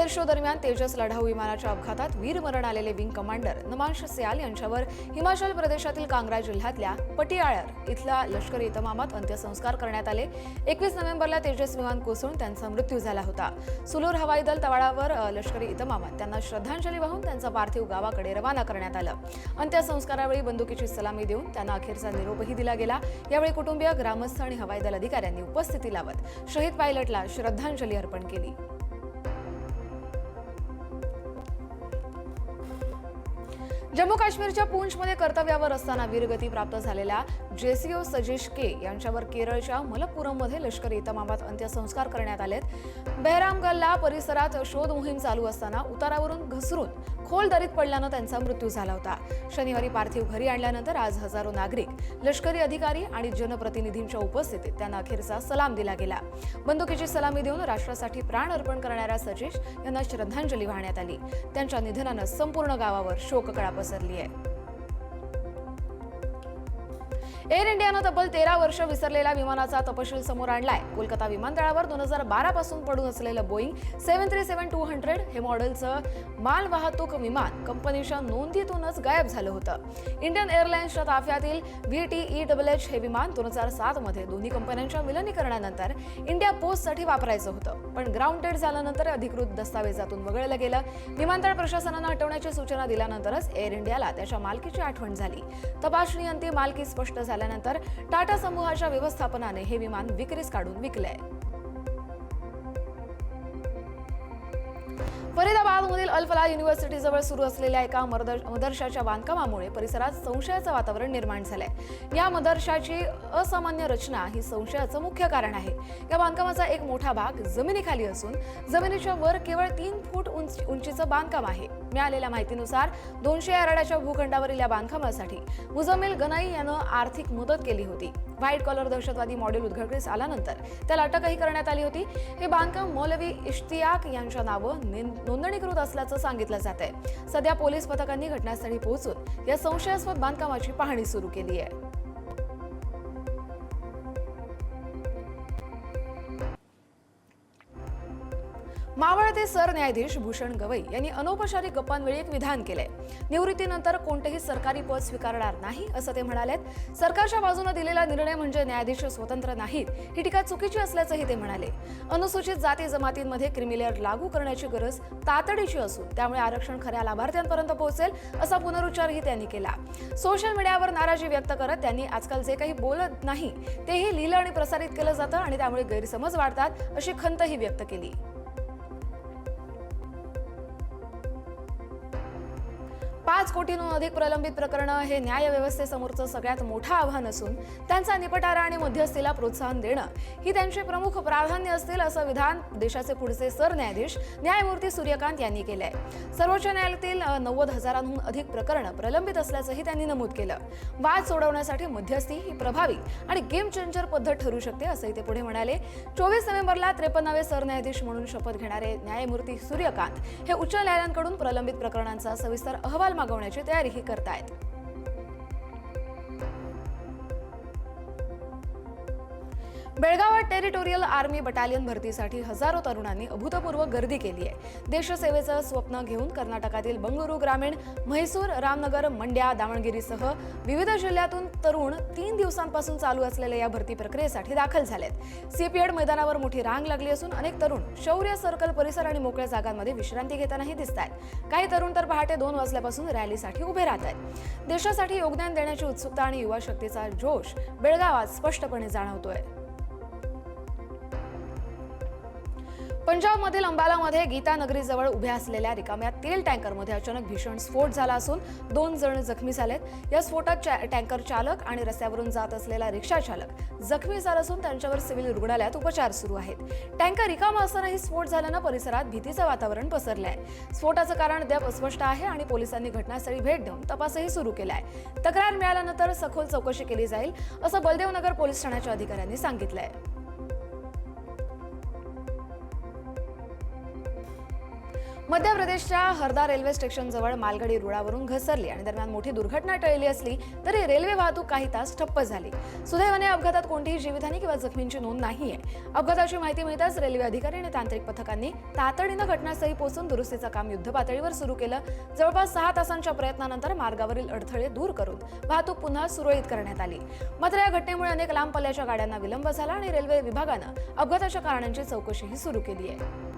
Air show दरम्यान तेजस लढाऊ विमानाच्या अपघातात वीरमरण आलेले विंग कमांडर नमांश सयाल यांच्यावर हिमाचल प्रदेशातील कांग्रा जिल्ह्यातल्या पटियाळर इथल्या लष्करी इतमामात अंत्यसंस्कार करण्यात आले. एकवीस नोव्हेंबरला तेजस विमान कोसळून त्यांचा मृत्यू झाला होता. सुलूर हवाई दल तळावर लष्करी इतमामात त्यांना श्रद्धांजली वाहून त्यांचा पार्थिव गावाकडे रवाना करण्यात आलं. अंत्यसंस्कारावेळी बंदुकीची सलामी देऊन त्यांना अखेरचा निरोपही दिला गेला. यावेळी कुटुंबीय ग्रामस्थ आणि हवाई दल अधिकाऱ्यांनी उपस्थिती लावत शहीद पायलटला श्रद्धांजली अर्पण केली. जम्मू काश्मीरच्या पूंछमध्ये कर्तव्यावर असताना वीरगती प्राप्त झालेल्या जेसीओ सजीश के यांच्यावर केरळच्या मलप्पुरममध्ये लष्करी इतमामात अंत्यसंस्कार करण्यात आलेत. बेहरामगल्ला परिसरात शोध मोहीम चालू असताना उतारावरून घसरून खोल दरीत पडल्यानं त्यांचा मृत्यू झाला होता. शनिवारी पार्थिव घरी आणल्यानंतर आज हजारो नागरिक लष्करी अधिकारी आणि जनप्रतिनिधींच्या उपस्थितीत त्यांना अखेरचा सलाम दिला गेला. बंदुकीची सलामी देऊन राष्ट्रासाठी प्राण अर्पण करणाऱ्या सजीश यांना श्रद्धांजली वाहण्यात आली. त्यांच्या निधनानं संपूर्ण गावावर शोककळा पसरली. आहे एअर इंडियानं तब्बल तेरा वर्ष विसरलेल्या विमानाचा तपशील समोर आणलाय. कोलकाता विमानतळावर दोन हजार बारा पासून पडून असलेलं Boeing seven three seven two hundred हे मॉडेलचं माल वाहतूक विमान कंपनीच्या नोंदीतूनच गायब झालं होतं. इंडियन एअरलाइन्सच्या ताफ्यातील V T E double H हे विमान दोन हजार सात मध्ये दोन्ही कंपन्यांच्या विलनीकरणानंतर इंडिया पोस्टसाठी वापरायचं होतं. पण ग्राउंडेड झाल्यानंतर अधिकृत दस्तावेजातून वगळलं गेलं. विमानतळ प्रशासनानं हटवण्याची सूचना दिल्यानंतरच एअर इंडियाला त्याच्या मालकीची आठवण झाली. तपासणी अंती मालकी स्पष्ट झाली झाल्यानंतर टाटा समूहाच्या व्यवस्थापनाने हे विमान विक्रीस काढून विकले फरीदाबादमधील अल्फला युनिव्हर्सिटीजवळ सुरू असलेल्या एका मदरशाच्या बांधकामामुळे परिसरात संशयाचं वातावरण निर्माण झालंय. या मदरशाची असामान्य रचना ही संशयाचं मुख्य कारण आहे. या बांधकामाचा एक मोठा भाग जमिनीखाली असून जमिनीच्या वर केवळ तीन फूट उंच उंचीचं बांधकाम आहे. मिळालेल्या माहितीनुसार दोनशे यार्डाच्या भूखंडावरील या बांधकामासाठी मुजमिल गनाई यानं आर्थिक मदत केली होती. व्हाईट कॉलर दहशतवादी मॉडेल उद्घाटनीस आल्यानंतर त्याला अटकही करण्यात आली होती. हे बांधकाम मौलवी इश्तियाक यांच्या नावं नोंदणीकृत असल्याचं सांगितलं जात आहे सध्या पोलीस पथकांनी घटनास्थळी पोहोचून या संशयास्पद बांधकामाची पाहणी सुरू केली आहे. मावळते सरन्यायाधीश भूषण गवई यांनी अनौपचारिक गप्पांवेळी एक विधान केलंय. निवृत्तीनंतर कोणतेही सरकारी पद स्वीकारणार नाही असं ते म्हणालेत. सरकारच्या बाजूने दिलेला निर्णय म्हणजे न्यायाधीश स्वतंत्र नाहीत ही टीका चुकीची असल्याचंही ते म्हणाले. अनुसूचित जाती जमातींमध्ये क्रिमिलेअर लागू करण्याची गरज तातडीची असून त्यामुळे आरक्षण खऱ्या लाभार्थ्यांपर्यंत पोहोचेल असा पुनरुच्चारही त्यांनी केला. सोशल मीडियावर नाराजी व्यक्त करत त्यांनी आजकाल जे काही बोलत नाही तेही लिहिलं आणि प्रसारित केलं जातं आणि त्यामुळे गैरसमज वाढतात अशी खंतही व्यक्त केली. पाच कोटींहून अधिक प्रलंबित प्रकरणं हे न्यायव्यवस्थेसमोरचं सगळ्यात मोठं आव्हान असून त्यांचा निपटारा आणि मध्यस्थीला प्रोत्साहन देणं ही त्यांची प्रमुख प्राधान्य असतील असं विधान देशाचे पुढचे सरन्यायाधीश न्यायमूर्ती सूर्यकांत यांनी केलं आहे सर्वोच्च न्यायालयातील नव्वद हजारांहून अधिक प्रकरणं प्रलंबित असल्याचंही त्यांनी नमूद केलं. वाद सोडवण्यासाठी मध्यस्थी ही प्रभावी आणि गेम चेंजर पद्धत ठरू शकते असंही ते पुढे म्हणाले. चोवीस नोव्हेंबरला त्रेपन्नावे सरन्यायाधीश म्हणून शपथ घेणारे न्यायमूर्ती सूर्यकांत हे उच्च न्यायालयांकडून प्रलंबित प्रकरणांचा सविस्तर अहवाल मागवण्याची तयारीही करतायत. बेळगावात टेरिटोरियल आर्मी बटालियन भरतीसाठी हजारो तरुणांनी अभूतपूर्व गर्दी केली आहे. देशसेवेचं स्वप्न घेऊन कर्नाटकातील बंगळुरू ग्रामीण म्हैसूर रामनगर मंड्या दावणगिरीसह विविध जिल्ह्यातून तरुण तीन दिवसांपासून चालू असलेल्या या भरती प्रक्रियेसाठी दाखल झालेत. सीपीएड मैदानावर मोठी रांग लागली असून अनेक तरुण शौर्य सर्कल परिसर आणि मोकळ्या जागांमध्ये विश्रांती घेतानाही दिसत आहेत काही तरुण तर पहाटे दोन वाजल्यापासून रॅलीसाठी उभे राहत आहेत देशासाठी योगदान देण्याची उत्सुकता आणि युवा शक्तीचा जोश बेळगावात स्पष्टपणे जाणवतोय. पंजाबमधील अंबालामध्ये गीतानगरीजवळ उभ्या असलेल्या रिकाम्या तेल टँकरमध्ये अचानक भीषण स्फोट झाला असून दोन जण जखमी झालेत. या स्फोटात टँकर चालक आणि रस्त्यावरून जात असलेला रिक्षा चालक जखमी झाला असून त्यांच्यावर सिव्हिल रुग्णालयात उपचार सुरू आहेत. टँकर रिकामा असतानाही स्फोट झाल्यानं परिसरात भीतीचं वातावरण पसरलं आहे स्फोटाचं कारण अद्याप अस्पष्ट आहे आणि पोलिसांनी घटनास्थळी भेट देऊन तपासही सुरू केला आहे तक्रार मिळाल्यानंतर सखोल चौकशी केली जाईल असं बलदेवनगर पोलीस ठाण्याच्या अधिकाऱ्यांनी सांगितलं आहे मध्य प्रदेशच्या हरदा रेल्वे स्टेशनजवळ मालगाडी रुळावरून घसरली आणि दरम्यान मोठी दुर्घटना टळली असली तरी रेल्वे वाहतूक काही तास ठप्प झाली. सुदैवाने अपघातात कोणतीही जीवितहानी किंवा जखमींची नोंद नाहीये. अपघाताची माहिती मिळताच रेल्वे अधिकारी आणि तांत्रिक पथकांनी तातडीनं घटनास्थळी पोहोचून दुरुस्तीचं काम युद्धपातळीवर सुरू केलं. जवळपास सहा तासांच्या प्रयत्नानंतर मार्गावरील अडथळे दूर करून वाहतूक पुन्हा सुरळीत करण्यात आली. मात्र या घटनेमुळे अनेक लांब पल्ल्याच्या गाड्यांना विलंब झाला आणि रेल्वे विभागानं अपघाताच्या कारणांची चौकशीही सुरू केली आहे.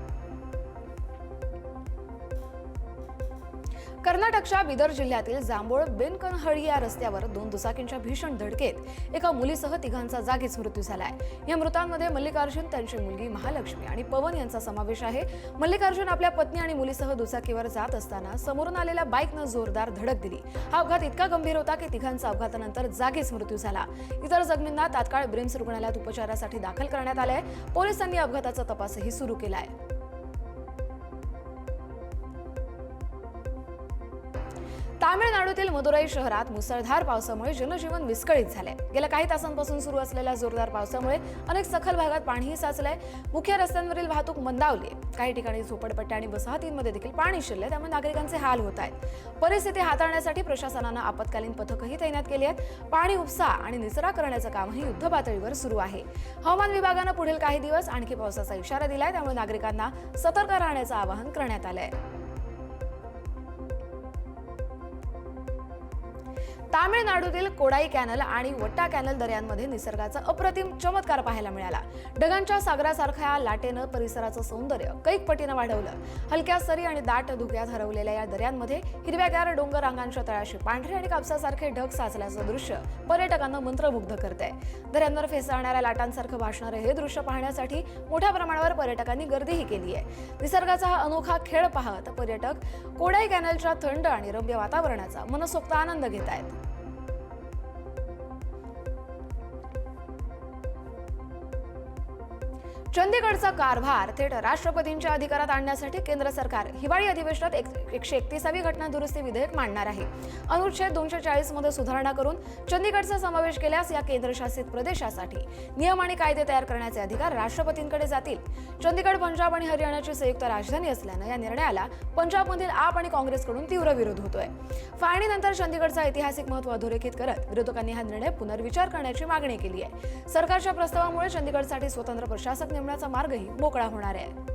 कर्नाटकच्या बिदर जिल्ह्यातील जांभूळ बिनकनहळी या रस्त्यावर दोन दुचाकींच्या भीषण धडकेत एका मुलीसह तिघांचा जागीच मृत्यू झालाय. या मृतांमध्ये मल्लिकार्जुन त्यांची मुलगी महालक्ष्मी आणि पवन यांचा समावेश आहे. मल्लिकार्जुन आपल्या पत्नी आणि मुलीसह दुचाकीवर जात असताना समोरून आलेल्या बाईकनं जोरदार धडक दिली. हा अपघात इतका गंभीर होता की तिघांचा अपघातानंतर जागीच मृत्यू झाला. इतर जखमींना तात्काळ ब्रिम्स रुग्णालयात उपचारासाठी दाखल करण्यात आलंय. पोलिसांनी अपघाताचा तपासही सुरू केलाय. तामिळनाडूतील मदुराई शहरात मुसळधार पावसामुळे जनजीवन विस्कळीत झालंय. गेल्या काही तासांपासून सुरू असलेल्या जोरदार पावसामुळे अनेक सखल भागात पाणीही साचलंय. मुख्य रस्त्यांवरील वाहतूक मंदावली आहे. काही ठिकाणी झोपडपट्ट्या आणि वसाहतींमध्ये देखील पाणी शिरले त्यामुळे नागरिकांचे हाल होत आहेत. परिस्थिती हाताळण्यासाठी प्रशासनानं आपत्कालीन पथकही तैनात केली आहेत. पाणी उपसा आणि निचरा करण्याचं कामही युद्ध पातळीवर सुरू आहे. हवामान विभागानं पुढील काही दिवस आणखी पावसाचा इशारा दिलाय. त्यामुळे नागरिकांना सतर्क राहण्याचं आवाहन करण्यात आलं आहे तामिळनाडूतील कोडाई कॅनल आणि वट्टा कॅनल दर्यांमध्ये निसर्गाचा अप्रतिम चमत्कार पाहायला मिळाला. ढगांच्या सागरासारख्या लाटेनं परिसराचं सौंदर्य कैक पटीनं वाढवलं. हलक्या सरी आणि दाट धुक्यात हरवलेल्या या दर्यांमध्ये हिरव्यागार डोंगर रांगांच्या तळाशी पांढरे आणि कापसासारखे ढग साचल्याचं दृश्य पर्यटकांना मंत्रमुग्ध करते दर्यांवर फेसाळणाऱ्या लाटांसारखं भासणारं हे दृश्य पाहण्यासाठी मोठ्या प्रमाणावर पर्यटकांनी गर्दीही केली आहे निसर्गाचा हा अनोखा खेळ पाहत पर्यटक कोडाई कॅनलच्या थंड आणि रम्य वातावरणाचा मनसोक्त आनंद घेत आहेत चंदीगडचा कारभार थेट राष्ट्रपतींच्या अधिकारात आणण्यासाठी केंद्र सरकार हिवाळी अधिवेशनात एक- एकशे एकतीसावी घटना दुरुस्ती विधेयक मांडणार आहे. अनुच्छेद दोनशे चाळीसमध्ये सुधारणा करून चंदीगडचा समावेश केल्यास या केंद्रशासित प्रदेशासाठी नियम आणि कायदे तयार करण्याचे अधिकार राष्ट्रपतींकडे जातील. चंदीगड पंजाब आणि हरियाणाची संयुक्त राजधानी असल्यानं या निर्णयाला पंजाबमधील आप आणि काँग्रेसकडून तीव्र विरोध होतोय. फाळणीनंतर चंदीगडचा ऐतिहासिक महत्त्व अधोरेखित करत विरोधकांनी हा निर्णय पुनर्विचार करण्याची मागणी केली आहे. सरकारच्या प्रस्तावामुळे चंदीगडसाठी स्वतंत्र प्रशासक नेमण्याचा मार्गही मोकळा होणार आहे.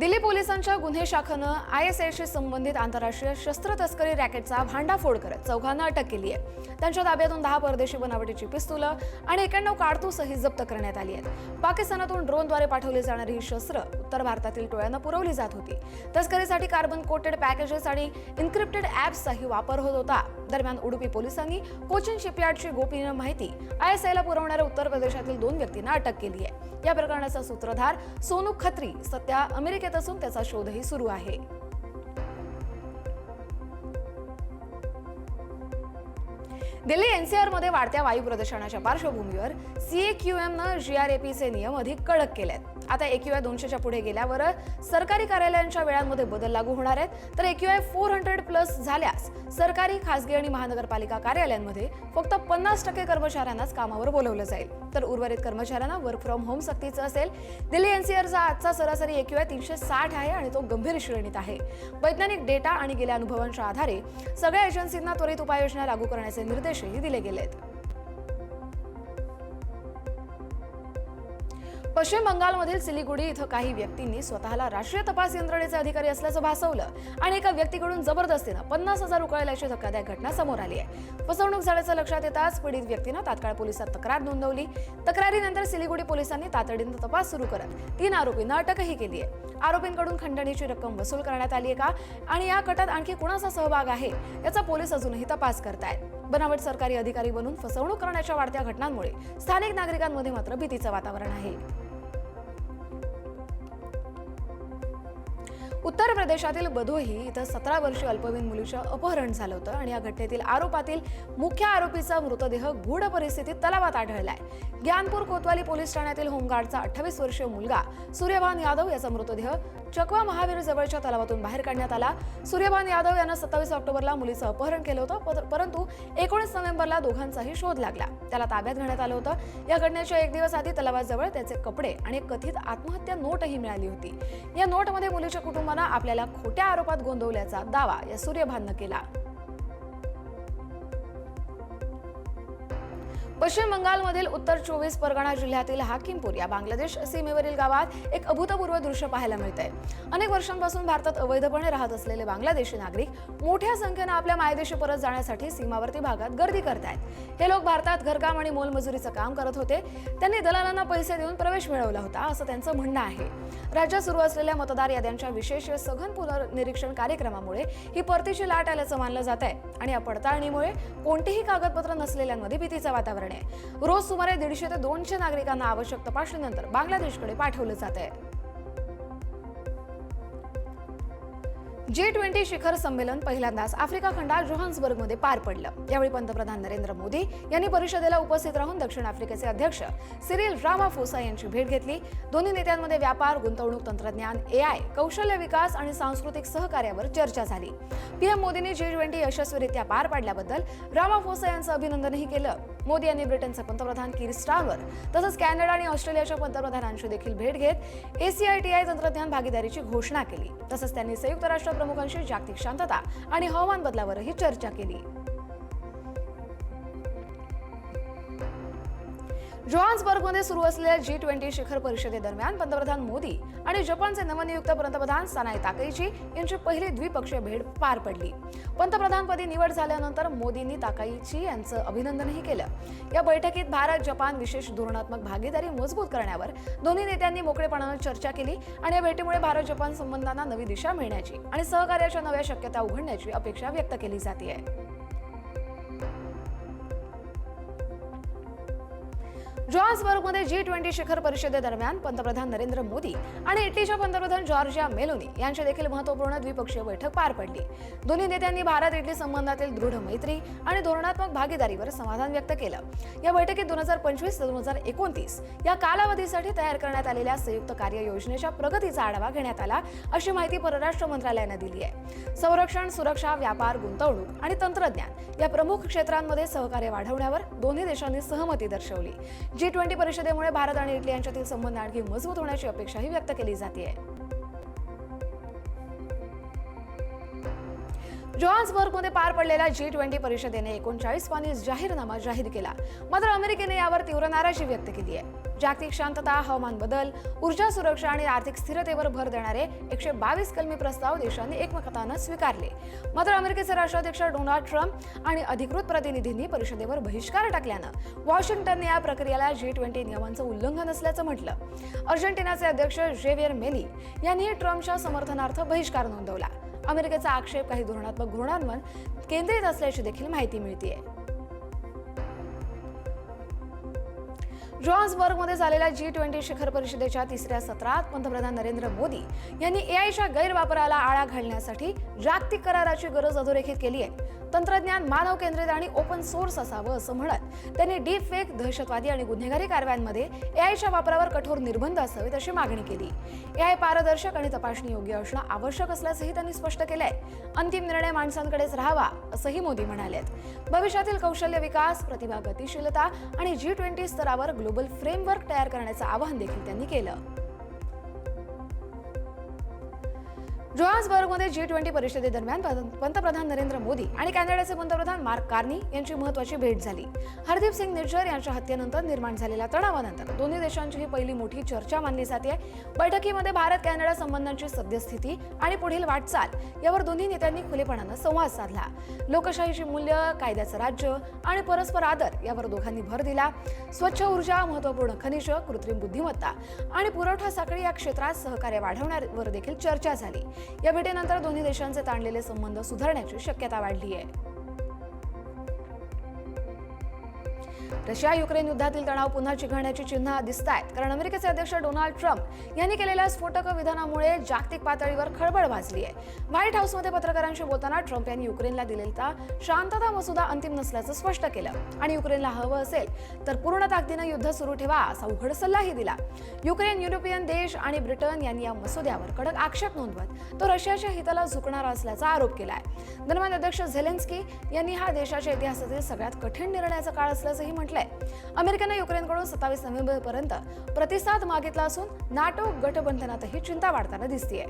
दिल्ली पोलिसांच्या गुन्हे शाखेनं आय एस आयशी संबंधित आंतरराष्ट्रीय शस्त्र तस्करी रॅकेटचा भांडाफोड करत चौघांना अटक केली आहे. त्यांच्या ताब्यातून दहा परदेशी बनावटीची पिस्तुलं आणि एक्याण्णव काडतूसही जप्त करण्यात आली आहेत. पाकिस्तानातून ड्रोनद्वारे पाठवली जाणारी ही शस्त्र उत्तर भारतातील टोळ्यांना पुरवली जात होती. तस्करीसाठी कार्बन कोटेड पॅकेजेस आणि इन्क्रिप्टेड ॲप्सचाही वापर होत होता. दरम्यान उडुपी पोलिसांनी कोचिन शिपयार्डची गोपनीय माहिती आय एस आयला पुरवणाऱ्या उत्तर प्रदेशातील दोन व्यक्तींना अटक केली आहे. या प्रकरणाचा सूत्रधार सोनू खत्री सध्या अमेरिकेत असून त्याचा शोधही सुरू आहे. दिल्ली एनसीआरमध्ये वाढत्या वायू प्रदूषणाच्या पार्श्वभूमीवर सीएक्यूएमनं जीआरएपीचे नियम अधिक कडक केले आहेत आता एक्यूआय दोनशेच्या पुढे गेल्यावर सरकारी कार्यालयांच्या वेळांमध्ये बदल लागू होणार आहेत. तर एक्यूआय फोर हंड्रेड प्लस झाल्यास सरकारी खासगी आणि महानगरपालिका कार्यालयांमध्ये फक्त पन्नास टक्के कर्मचाऱ्यांनाच कामावर बोलवलं जाईल. तर उर्वरित कर्मचाऱ्यांना वर्क फ्रॉम होम सक्तीचं असेल. दिल्ली एनसीआरचा आजचा सरासरी एक्यूआय तीनशे साठ आहे आणि तो गंभीर श्रेणीत आहे. वैज्ञानिक डेटा आणि गेल्या अनुभवांच्या आधारे सगळ्या एजन्सींना त्वरित उपाययोजना लागू करण्याचे निर्देशही दिले गेलेत. पश्चिम बंगालमधील सिलिगुडी इथं काही व्यक्तींनी स्वतःला राष्ट्रीय तपास यंत्रणेचे अधिकारी असल्याचं भासवलं आणि एका व्यक्तीकडून जबरदस्तीनं पन्नास हजार उकळल्याची धक्कादायक घटना समोर आली आहे. फसवणूक झाल्याचं लक्षात येताच पीडित व्यक्तीनं तात्काळ पोलिसात तक्रार नोंदवली. तक्रारीनंतर सिलिगुडी पोलिसांनी तातडीनं तपास सुरू करत तीन आरोपींना अटकही केली आहे. आरोपींकडून खंडणीची रक्कम वसूल करण्यात आली आहे का? आणि या कटात आणखी कुणाचा सहभाग आहे? याचा पोलीस अजूनही तपास करतायत. बनावट सरकारी अधिकारी बनून फसवणूक करण्याच्या वाढत्या घटनांमुळे स्थानिक नागरिकांमध्ये मात्र भीतीचं वातावरण आहे. उत्तर प्रदेशातील बधोही इथं सतरा वर्षीय अल्पवयीन मुलीचं अपहरण झालं होतं आणि या घटनेतील आरोपातील मुख्य आरोपीचा मृतदेह गूढ परिस्थितीत तलावात आढळलाय. ज्ञानपूर कोतवाली पोलीस ठाण्यातील होमगार्डचा अठ्ठावीस वर्षीय मुलगा सूर्यभान यादव याचा मृतदेह चकवा महावीर जवळच्या तलावातून बाहेर काढण्यात आला. सूर्यभान यादव यानं सत्तावीस ऑक्टोबरला मुलीचं अपहरण केलं होतं पर- परंतु एकोणीस नोव्हेंबरला दोघांचाही शोध लागला. त्याला ताब्यात घेण्यात आलं होतं. या घटनेच्या एक दिवस आधी तलावाजवळ त्याचे कपडे आणि कथित आत्महत्या नोटही मिळाली होती. या नोटमध्ये मुलीच्या कुटुंबानं आपल्याला खोट्या आरोपात गोंदवल्याचा दावा या सूर्यभाननं केला. पश्चिम बंगालमधील उत्तर चोवीस परगणा जिल्ह्यातील हाकिमपूर या बांगलादेश सीमेवरील गावात एक अभूतपूर्व दृश्य पाहायला मिळतंय. अनेक वर्षांपासून भारतात अवैधपणे राहत असलेले बांगलादेशी नागरिक मोठ्या संख्येनं आपल्या मायदेशी परत जाण्यासाठी सीमावर्ती भागात गर्दी करतायत. हे लोक भारतात घरकाम आणि मोलमजुरीचं काम करत होते. त्यांनी दलालांना पैसे देऊन प्रवेश मिळवला होता असं त्यांचं म्हणणं आहे. राज्यात सुरू असलेल्या मतदार याद्यांच्या विशेष सघन पुनर्निरीक्षण कार्यक्रमामुळे ही परतीची लाट आल्याचं मानलं जात आहे आणि या पडताळणीमुळे कोणतेही कागदपत्र नसलेल्यांमध्ये भीतीचं वातावरण आहे. रोज सुमारे दीडशे ते दोनशे नागरिकांना आवश्यक तपासणीनंतर बांगलादेशकडे पाठवलं जात आहे जी ट्वेंटी शिखर संमेलन पहिल्यांदाच आफ्रिका खंडात जोहान्सबर्गमध्ये पार पडलं. यावेळी पंतप्रधान नरेंद्र मोदी यांनी परिषदेला उपस्थित राहून दक्षिण आफ्रिकेचे अध्यक्ष सिरिल रामाफोसा यांची भेट घेतली. दोन्ही नेत्यांमध्ये व्यापार गुंतवणूक तंत्रज्ञान एआय कौशल्य विकास आणि सांस्कृतिक सहकार्यावर चर्चा झाली. पीएम मोदींनी जी ट्वेंटी यशस्वीरित्या पार पाडल्याबद्दल रामाफोसा यांचं अभिनंदनही केलं. मोदी यांनी ब्रिटनचे पंतप्रधान किर स्टारवर तसंच कॅनडा आणि ऑस्ट्रेलियाच्या पंतप्रधानांशी देखील भेट घेत एसीआयटीआय तंत्रज्ञान भागीदारीची घोषणा केली. तसंच त्यांनी संयुक्त राष्ट्र प्रमुखांशी जागतिक शांतता आणि हवामान बदलावरही चर्चा केली. जोहान्सबर्गमध्ये सुरू असलेल्या जी ट्वेंटी शिखर परिषदेदरम्यान पंतप्रधान मोदी आणि जपानचे नवनियुक्त पंतप्रधान सनाय ताकाईची यांची पहिली द्विपक्षीय भेट पार पडली. पंतप्रधानपदी निवड झाल्यानंतर मोदींनी ताकाईची यांचं अभिनंदनही केलं. या बैठकीत भारत जपान विशेष धोरणात्मक भागीदारी मजबूत करण्यावर दोन्ही नेत्यांनी मोकळेपणानं चर्चा केली आणि या भेटीमुळे भारत जपान संबंधांना नवी दिशा मिळण्याची आणि सहकार्याच्या नव्या शक्यता उघडण्याची अपेक्षा व्यक्त केली जाते जॉन्सबर्गमध्ये जी ट्वेंटी शिखर परिषदेदरम्यान पंतप्रधान नरेंद्र मोदी आणि इटलीच्या पंतप्रधान जॉर्जिया मेलोनी यांची देखील महत्त्वपूर्ण द्विपक्षीय बैठक पार पडली. दोन्ही नेत्यांनी भारत इटली संबंधातील दृढ मैत्री आणि धोरणात्मक भागीदारीवर समाधान व्यक्त केलं. या बैठकीत दोन हजार पंचवीस ते दोन हजार एकोणतीस या कालावधीसाठी तयार करण्यात आलेल्या संयुक्त कार्य योजनेच्या प्रगतीचा आढावा घेण्यात आला अशी माहिती परराष्ट्र मंत्रालयानं दिली आहे. संरक्षण सुरक्षा व्यापार गुंतवणूक आणि तंत्रज्ञान या प्रमुख क्षेत्रांमध्ये सहकार्य वाढवण्यावर दोन्ही देशांनी सहमती दर्शवली. जी ट्वेंटी परिषदेमुळे भारत आणि इटली यांच्यातील संबंध आणखी मजबूत होण्याची अपेक्षाही व्यक्त केली जाते जोहान्सबर्गमध्ये पार पडलेल्या जी ट्वेंटी परिषदेने एकोणचाळीस पानी जाहीरनामा जाहीर केला. मात्र अमेरिकेने यावर तीव्र नाराजी व्यक्त केली आहे. जागतिक शांतता हवामान बदल ऊर्जा सुरक्षा आणि आर्थिक स्थिरतेवर भर देणारे एकशे बावीस कलमी प्रस्ताव देशांनी एकमतानं स्वीकारले. मात्र अमेरिकेचे राष्ट्राध्यक्ष डोनाल्ड ट्रम्प आणि अधिकृत प्रतिनिधींनी परिषदेवर बहिष्कार टाकल्यानं वॉशिंग्टनने या प्रक्रियेला जी ट्वेंटी नियमांचं उल्लंघन असल्याचं म्हटलं. अर्जेंटिनाचे अध्यक्ष जेवियर मेली यांनीही ट्रम्पच्या समर्थनार्थ बहिष्कार नोंदवला. अमेरिकेचा आक्षेप काही धोरणात्मक धोरणांवर केंद्रित असल्याची देखील माहिती मिळते जोहान्सबर्गमध्ये झालेल्या जी ट्वेंटी शिखर परिषदेच्या तिसऱ्या सत्रात पंतप्रधान नरेंद्र मोदी यांनी एआयच्या गैरवापराला आळा घालण्यासाठी जागतिक कराराची गरज अधोरेखित केली आहे. तंत्रज्ञान मानव केंद्रित आणि ओपन सोर्स असावं असं म्हणत त्यांनी डीप फेक दहशतवादी आणि गुन्हेगारी कारवायांमध्ये एआयच्या वापरावर कठोर निर्बंध असावेत अशी मागणी केली. एआय पारदर्शक आणि तपासणी योग्य असणं आवश्यक असल्याचंही त्यांनी स्पष्ट केलंय. अंतिम निर्णय माणसांकडेच राहावा असंही मोदी म्हणालेत. भविष्यातील कौशल्य विकास प्रतिभा गतिशीलता आणि जी ट्वेंटी स्तरावर ग्लोबल फ्रेमवर्क तयार करण्याचं आवाहन देखील त्यांनी केलं. जोहान्सबर्गमध्ये जी ट्वेंटी परिषदेदरम्यान पंत- पंतप्रधान नरेंद्र मोदी आणि कॅनडाचे पंतप्रधान मार्क कार्नी यांची महत्वाची भेट झाली. हरदीप सिंग निर्जर यांच्या हत्येनंतर निर्माण झालेल्या तणावानंतर दोन्ही देशांची ही पहिली मोठी चर्चा मानली जाते. बैठकीमध्ये भारत कॅनडा संबंधांची सद्यस्थिती आणि पुढील वाटचाल यावर दोन्ही नेत्यांनी खुलेपणानं संवाद साधला. लोकशाहीची मूल्य कायद्याचं राज्य आणि परस्पर आदर यावर दोघांनी भर दिला. स्वच्छ ऊर्जा महत्त्वपूर्ण खनिज कृत्रिम बुद्धिमत्ता आणि पुरवठा साखळी या क्षेत्रात सहकार्य वाढवण्यावर देखील चर्चा झाली. या भेटीनंतर दोन्ही देशांचे ताणलेले संबंध सुधारण्याची शक्यता वाढली आहे. रशिया युक्रेन युद्धातील तणाव पुन्हा चिघळण्याची चिन्ह दिसत आहेत कारण अमेरिकेचे अध्यक्ष डोनाल्ड ट्रम्प यांनी केलेल्या स्फोटक विधानामुळे जागतिक पातळीवर खळबळ वाजली आहे. व्हाईट हाऊसमध्ये पत्रकारांशी बोलताना ट्रम्प यांनी युक्रेनला दिलेला शांतता मसुदा अंतिम नसल्याचं स्पष्ट केलं. आणि युक्रेनला हवं असेल तर पूर्ण ताकदीनं युद्ध सुरू ठेवा असा उघड सल्लाही दिला. युक्रेन युरोपियन देश आणि ब्रिटन यांनी या मसुद्यावर कडक आक्षेप नोंदवत तो रशियाच्या हिताला झुकणारा असल्याचा आरोप केला आहे दरम्यान अध्यक्ष झेलेन्स्की यांनी हा देशाच्या इतिहासातील सगळ्यात कठीण निर्णयाचा काळ असल्याचंही म्हटलंय. अमेरिकेनं युक्रेनकडून सत्तावीस नोव्हेंबरपर्यंत प्रतिसाद मागितला असून नाटो गठबंधनातही चिंता वाढताना दिसतीये.